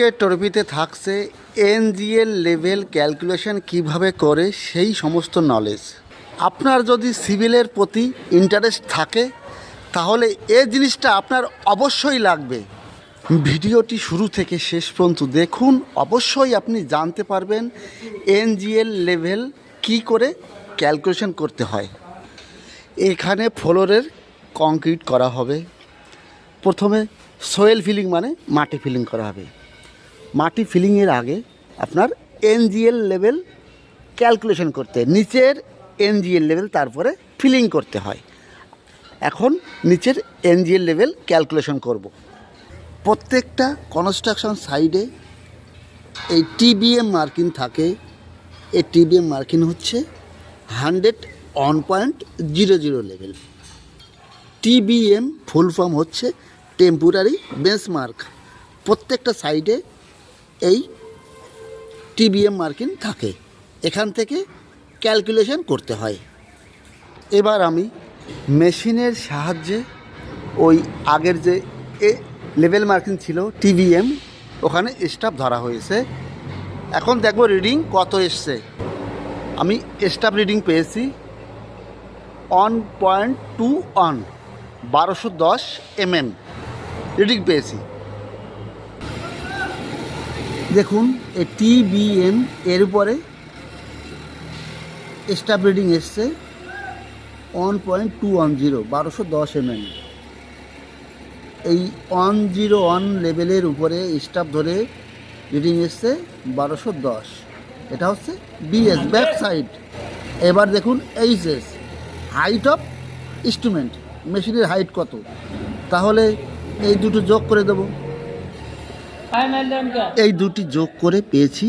আজকের টরপিতে থাকছে NGL level calculation কীভাবে করে সেই সমস্ত নলেজ আপনার যদি সিভিলের প্রতি ইন্টারেস্ট থাকে, তাহলে এ জিনিসটা আপনার অবশ্যই লাগবে। ভিডিওটি শুরু থেকে শেষ পর্যন্ত দেখুন, অবশ্যই আপনি জানতে পারবেন এনজিএল লেভেল কি করে ক্যালকুলেশন করতে হয়। এখানে ফ্লোরের কংক্রিট করা হবে। প্রথমে সোয়েল ফিলিং মানে মাটি ফিলিং করা হবে। মাটি ফিলিংয়ের আগে আপনার এনজিএল লেভেল ক্যালকুলেশন করতে, নিচের এনজিএল লেভেল তারপরে ফিলিং করতে হয়। এখন নিচের এনজিএল লেভেল ক্যালকুলেশন করব। প্রত্যেকটা কনস্ট্রাকশন সাইডে এই টিবিএম মার্কিন থাকে। এই টিবিএম মার্কিন হচ্ছে hundred one point zero zero level. TBM full form হচ্ছে টেম্পোরারি বেঞ্চমার্ক। প্রত্যেকটা সাইডে এই টিবিএম মার্কিন থাকে। এখান থেকে ক্যালকুলেশন করতে হয়। এবার আমি মেশিনের সাহায্যে ওই আগের যে এ লেভেল মার্কিং ছিল টিবিএম ওখানে স্টাফ ধরা হয়েছে। এখন দেখব রিডিং কত এসছে। আমি স্টাফ রিডিং পেয়েছি। ওয়ান পয়েন্ট টু ওয়ান বারোশো দশ এমএম রিডিং পেয়েছি। দেখুন, এই টিবিএম এর উপরে স্টাফ রিডিং এসছে one point two one zero বারোশো দশ এমএম এই ওয়ান জিরো ওয়ান লেভেলের উপরে স্টাফ ধরে রিডিং এসছে বারোশো দশ। এটা হচ্ছে বিএস ব্যাক সাইড এবার দেখুন এইচএস হাইট অফ ইনস্ট্রুমেন্ট মেশিনের হাইট কত। তাহলে এই দুটো যোগ করে দেবো। এই দুটি যোগ করে পেয়েছি